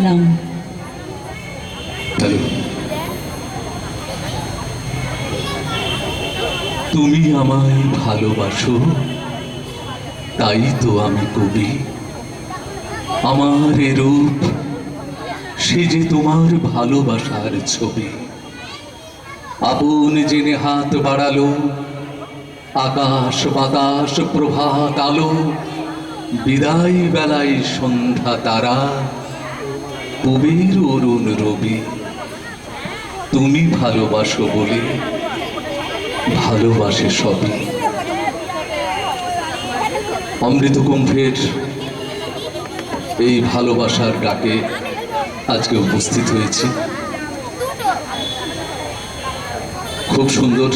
ইসলাম তুমি আমায় ভালোবাসো, তাই তো আমি কবি। আমার এ রূপ সে যে তোমার ভালোবাসার ছবি। আপন জেনে হাত বাড়ালো, আকাশ বাতাস, প্রভাত আলো বিদায় বেলায় সন্ধ্যা তারা। কবির অরুণ রবি, তুমি ভালোবাসো বলে ভালোবাসে সবই। অমৃত কুম্ভের এই ভালোবাসার ডাকে আজকে উপস্থিত হয়েছি। খুব সুন্দর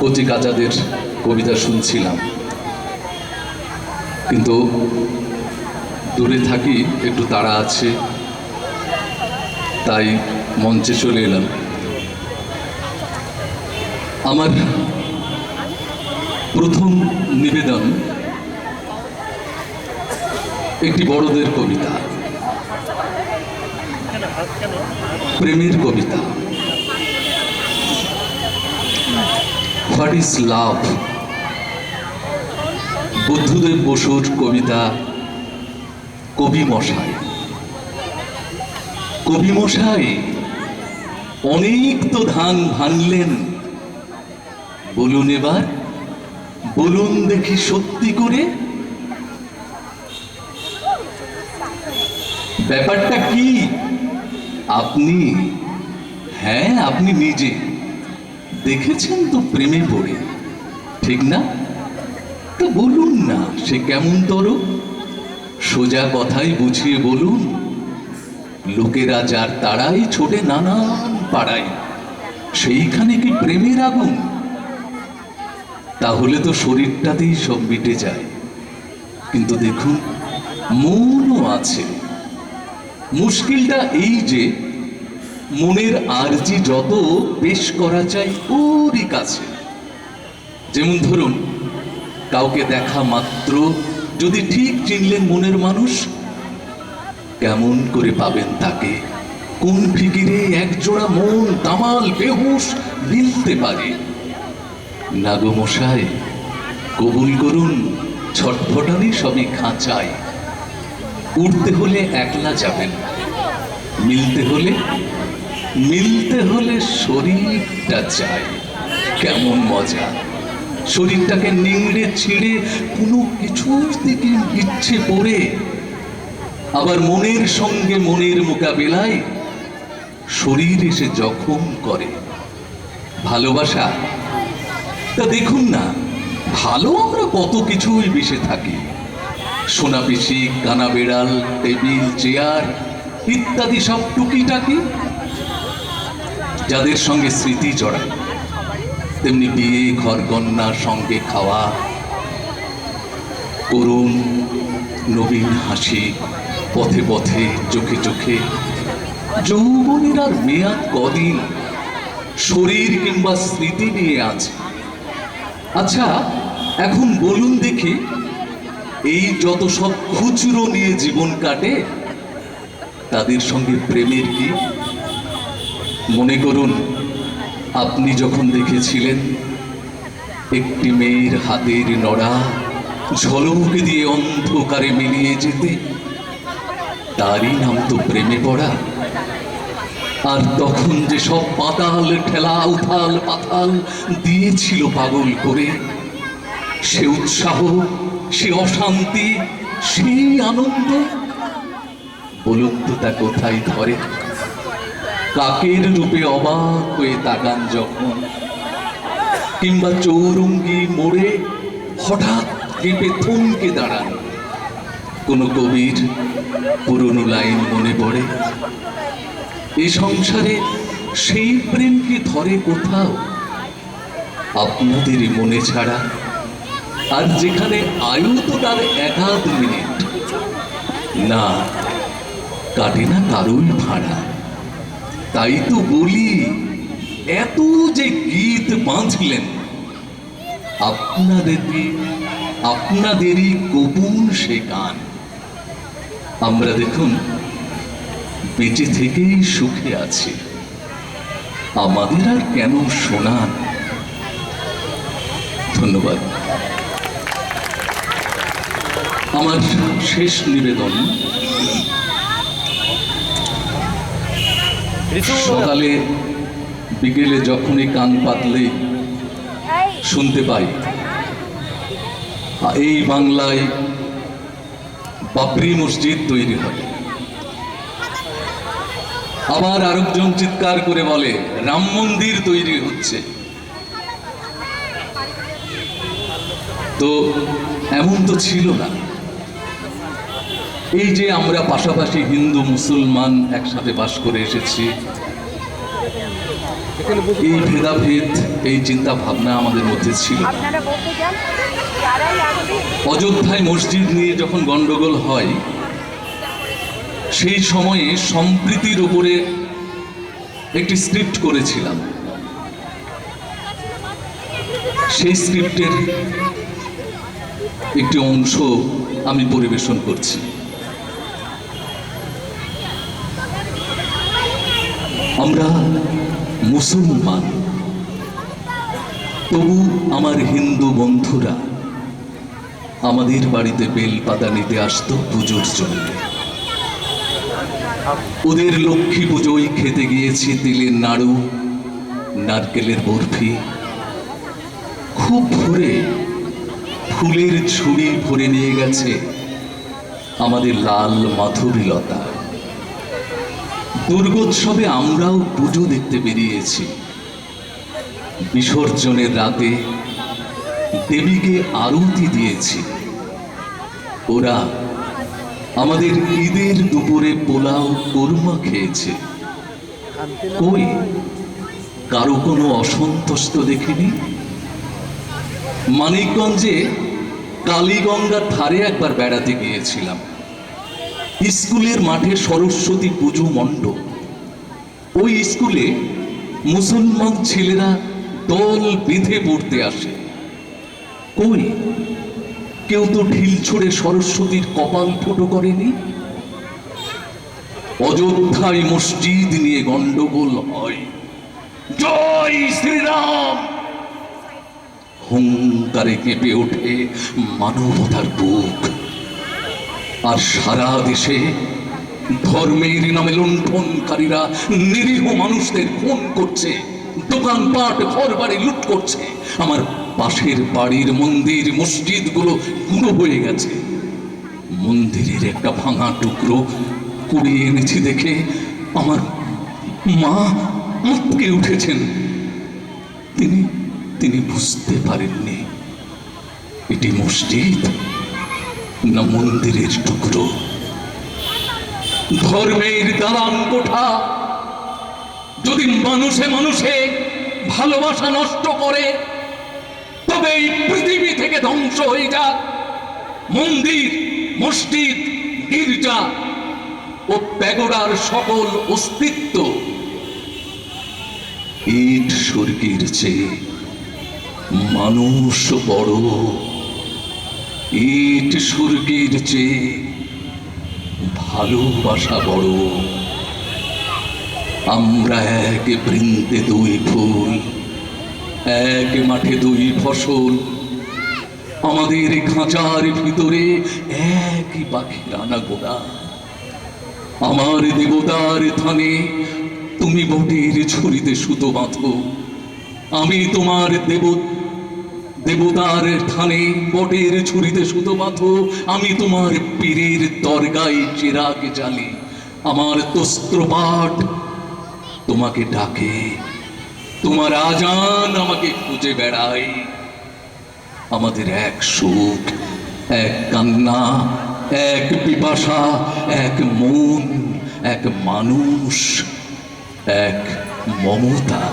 কচি কাজাদের কবিতা শুনছিলাম। কিন্তু দূরে থাকি, একটু তাড়া আছে। তাই মঞ্চে চলে এলাম। আমার প্রথম নিবেদন একটি বড়দের কবিতা। প্রেমের কবিতা। হোয়াট ইজ লাভ বুদ্ধদেব বসুর কবিতা কবি মশাই। কবি মশাই, অনেক তো ধান ভাঙলেন। বলুন এবার, বলুন দেখি সত্যি করে। ব্যাপারটা কি? আপনি হ্যাঁ আপনি নিজে। দেখেছেন তো প্রেমে পড়ে। ঠিক না? তো বলুন না, সে কেমন তর? সোজা কথাই বুঝিয়ে বলুন। লোকেরা যার তারাই ছোটে নানান পাড়ায়। সেইখানে কি প্রেমের আগুন? তাহলে তো শরীরটাতেই সব মিটে যায়। কিন্তু দেখুন, মনও আছে। মুশকিলটা এই যে, মনের আরজি যত পেশ করা চাই ওরই কাছে। যেমন ধরুন, কাউকে দেখা মাত্র যদি ঠিক চিনলেন মনের মানুষ কেমন করে পাবেন তাকে? কোন ফিকিরে একজোড়া মন তামাল বেহুশ মিলতে পারে? নাগো মশাই কবুল করুন, ছটফটানি সবই খাঁচায়। উঠতে হলে একলা যাবেন, মিলতে হলে মিলতে হলে শরীরটা চাই কেমন মজা। শরীরটাকে নিংড়ে ছিঁড়ে কোনো কিছুর দিকে ইচ্ছে পড়ে আবার মনের সঙ্গে মনের মোকাবিলায় শরীর এসে জখম করে। ভালোবাসা? তা দেখুন না, ভালো আমরা কত কিছুই বেসে থাকি। সোনা পিসি কানা বেড়াল, টেবিল, চেয়ার, ইত্যাদি সব টুকিটাকি। যাদের সঙ্গে স্মৃতি জড়ায়, তেমনি বিয়ে, ঘর কন্যার সঙ্গে খাওয়া, করুণ, নবীন হাসি। পথে পথে, চোখে চোখে যৌবনের আর মেয়াদ কদিন, শরীর কিংবা স্মৃতি নিয়ে আছে। আচ্ছা এখন বলুন দেখি, এই যত সব খুচরো নিয়ে জীবন কাটে, তাদের সঙ্গে প্রেমের কি? মনে করুন, আপনি যখন দেখেছিলেন, একটি মেয়ের হাতের নড়া ঝলক দিয়ে অন্ধকারে মিলিয়ে যেতে তারই নাম তো প্রেমে পড়া। আর তখন যে সব পাতাল ঠেলা উথাল পাতাল দিয়েছিল পাগল করে, সে উৎসাহ, সে অশান্তি, সেই আনন্দ, বলুন তো তা কোথায় ধরে? কাকের রূপে অবাক হয়ে তাকান যখন, কিংবা চৌরঙ্গি মোড়ে হঠাৎ কেঁপে থমকে দাঁড়ান। কোন কবির পুরনো লাইন মনে পড়ে? এ সংসারে সেই প্রেম কি ধরে কোথাও? আপনাদেরই মনে ছাড়া আর যেখানে আয়ু তো তার একাধ মিনিট। না, কাটে না কারোই ভাড়া। তাই তো বলি, এত যে গীত বাঁধলেন আপনাদেরই আপনাদেরই গোপন সে গান। আমরা দেখুন বেঁচে থেকেই সুখে আছি। আমাদের আর কেন শোনান ধন্যবাদ। আমার শেষ নিবেদন। সকালে বিকেলে যখনই কান পাতলে শুনতে পাই এই বাংলায় বাবরি মসজিদ তৈরি হয়। আবার আরেকজন চিৎকার করে বলে, রাম মন্দির তৈরি হচ্ছে। তো এমন তো ছিল না। এই যে আমরা পাশাপাশি হিন্দু, মুসলমান একসাথে বাস করে এসেছি, এই ভেদাভেদ, এই চিন্তা ভাবনা আমাদের মধ্যে ছিল। অযোধ্যায় মসজিদ নিয়ে যখন গন্ডগোল হয়, সেই সময়ে সম্প্রীতির উপরে একটি স্ক্রিপ্ট করেছিলাম। সেই স্ক্রিপ্টের একটি অংশ আমি পরিবেশন করছি। আমরা মুসলমান, তবু আমার হিন্দু বন্ধুরা আমাদের বাড়িতে বেল পাতা নিতে আসতো পুজোর জন্য। ওদের লক্ষ্মী পুজোয় খেতে গিয়েছি তিলের নাড়ু, নারকেলের বরফি। খুব ভোরে ফুলের ঝুড়ি ভরে নিয়ে গেছে আমাদের লাল মাধবীলতা দুর্গোৎসবে আমরাও পুজো দেখতে বেরিয়েছি। বিসর্জনের রাতে দেবীকে আরতি দিয়েছি। ওরা আমাদের ঈদের দুপুরে পোলাও কোরমা খেয়েছে। কই? কারও কোনো অসন্তোষ দেখিনি? মানিকগঞ্জে কালীগঙ্গার ধারে একবার বেড়াতে গিয়েছিলাম। স্কুলের মাঠে সরস্বতী পুজো মণ্ডপ। ওই স্কুলে মুসলমান ছেলেরা দল বেঁধে পড়তে আসে। কই? কেউ তো ঢিল ছড়ে সরস্বতীর কপাল ফুটো করেনি? অযোধ্যায় মসজিদ নিয়ে গন্ডগোল হয়। জয় শ্রীরাম! হুঙ্কারে কেঁপে ওঠে মানবতার বুক। আর সারা দেশে ধর্মের নামে লুণ্ঠনকারীরা নিরীহ মানুষদের খুন করছে। দোকানপাট ঘর বাড়ি লুট করছে। আমার পাশের বাড়ির মন্দির, মসজিদগুলো গুঁড়ো হয়ে গেছে। মন্দিরের একটা ভাঙা টুকরো কুড়িয়ে এনেছি দেখে আমার মা আটকে উঠেছেন। তিনি তিনি বুঝতে পারেননি। এটি মসজিদ না মন্দিরের টুকরো? ধর্মের দালান কোঠা যদি মানুষে মানুষে ভালোবাসা নষ্ট করে, তবে এই পৃথিবী থেকে ধ্বংস হয়ে যাক। মন্দির, মসজিদ, গির্জা ও প্যাগোডার সকল অস্তিত্ব ইট স্বর্গের চেয়ে মানুষ বড়। ইট স্বর্গের চেয়ে ভালোবাসা বড়। আমরা এক বৃন্দে দুই ফুল, এক মাঠে দুই ফসল। আমাদের খাঁচার ভিতরে একই পাখির আনা গোড়া। আমার দেবতার থানে তুমি বটের ছুরিতে সুতো বাঁধো। আমি তোমার দেব, দেবতার থানে বটের ছুরিতে সুতো বাঁধো। আমি তোমার পীরের দরগায় চিরাগ জ্বালি। আমার তস্ত্র তস্ত্রপাঠ তোমাকে ডাকে, তোমার আজান আমাকে খুঁজে বেড়ায়। আমাদের এক সুখ, এক কান্না, এক পিপাসা, এক মন, এক মানুষ, এক মমতা।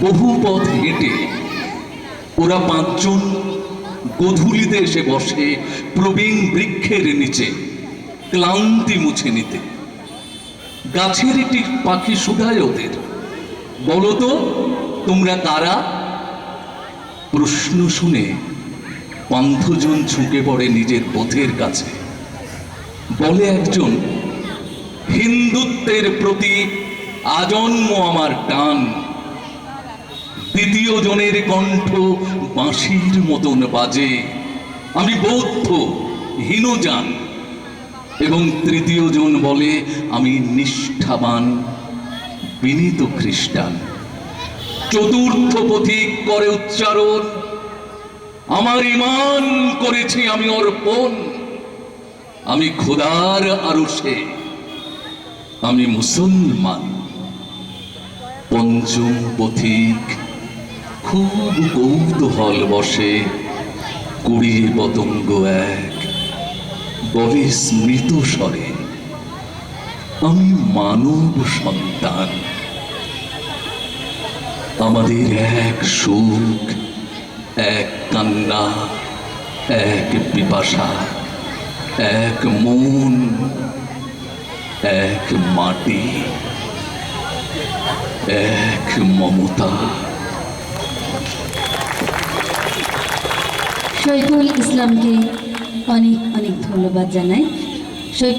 বহু পথ হেঁটে ওরা পাঁচজন গধূলিতে এসে বসে প্রবীণ বৃক্ষের নিচে ক্লান্তি মুছে নিতে। গাছের একটি পাখি শুধায় ওদের। বলো তো, তোমরা কারা? প্রশ্ন শুনে পান্থজন ঝুঁকে পড়ে নিজের পথের কাছে। বলে একজন, হিন্দুত্বের প্রতি আজন্ম আমার টান। দ্বিতীয় জনের কণ্ঠ বাঁশির মতন বাজে। আমি বৌদ্ধ হীনজান এবং তৃতীয় জন বলে, আমি নিষ্ঠাবান, বিনীত খ্রিস্টান। চতুর্থ পথিক করে উচ্চারণ, আমার ইমান করেছি আমি অর্পণ। আমি খোদার আরশে, আমি মুসলমান। পঞ্চম পথিক খুব কৌতূহল বসে কুড়িয়ে পতঙ্গ এক। বলে স্মৃত স্বরে, আমি মানব সন্তান। আমাদের এক সুখ, এক কান্না, এক পিপাসা, এক মন, এক মাটি, এক মমতা। শহীদুল ইসলামকে অনেক অনেক ধন্যবাদ জানাই।